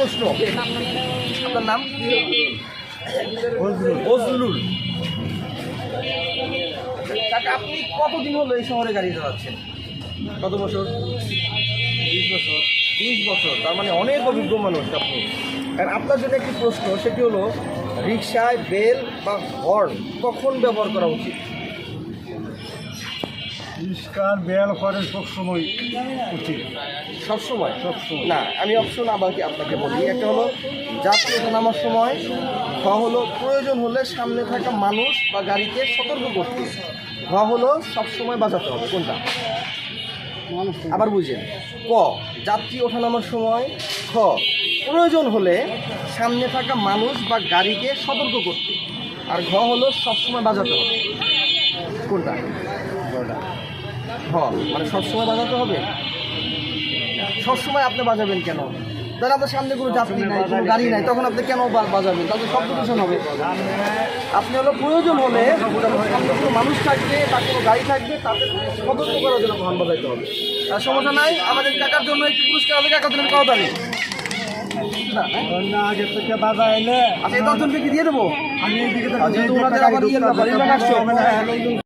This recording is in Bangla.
প্রশ্ন। আপনার নাম? ফজলুল কাকা আপনি কতদিন হলো এই শহরে গাড়ি চালাচ্ছেন? কত বছর? বিশ বছর। বিশ বছর। তার মানে অনেক অভিজ্ঞ মানুষ আপনি। কারণ আপনার জন্য একটি প্রশ্ন সেটি হলো রিক্সায় বেল বা হর্ন কখন ব্যবহার করা উচিত? পরিষ্কার বেল করে সবসময় উচিত। সবসময়? সবসময়। না আমি অপশন আবার আপনাকে বলি। একটা হলো যাত্রী নামার সময় ঘ হলো প্রয়োজন হলে সামনে থাকা মানুষ বা গাড়িকে সতর্ক করতে ঘ হলো সবসময় বাজাতে হবে। কোনটা? আবার বুঝেন। ক যাত্রী ওঠানামার সময় খ প্রয়োজন হলে সামনে থাকা মানুষ বা গাড়িকে সতর্ক করতে। আর ঘ হলো সবসময় বাজাতে হবে। কোনটা? হ মানে সবসময় বাজাতে হবে? সবসময় আপনি বাজাবেন কেন? তাহলে আপনার সামনে কোনো যাত্রী নাই কোনো গাড়ি নাই। তখন আপনি কেন বাজাবেন? তাহলে শব্দ দূষণ হবে। আপনি হলো প্রয়োজন হলে সামনে কোনো মানুষ থাকবে তার কোনো গাড়ি থাকবে তাদের সতর্ক করার জন্য হর্ন বাজাইতে হবে। আর সমস্যা নাই আমাদের টাকার জন্য একটি পুরস্কার হবে কাকা দিলেন কত দামি না, হ্যাঁ? আচ্ছা এই দশজনকে কি দিয়ে দেবো? আমি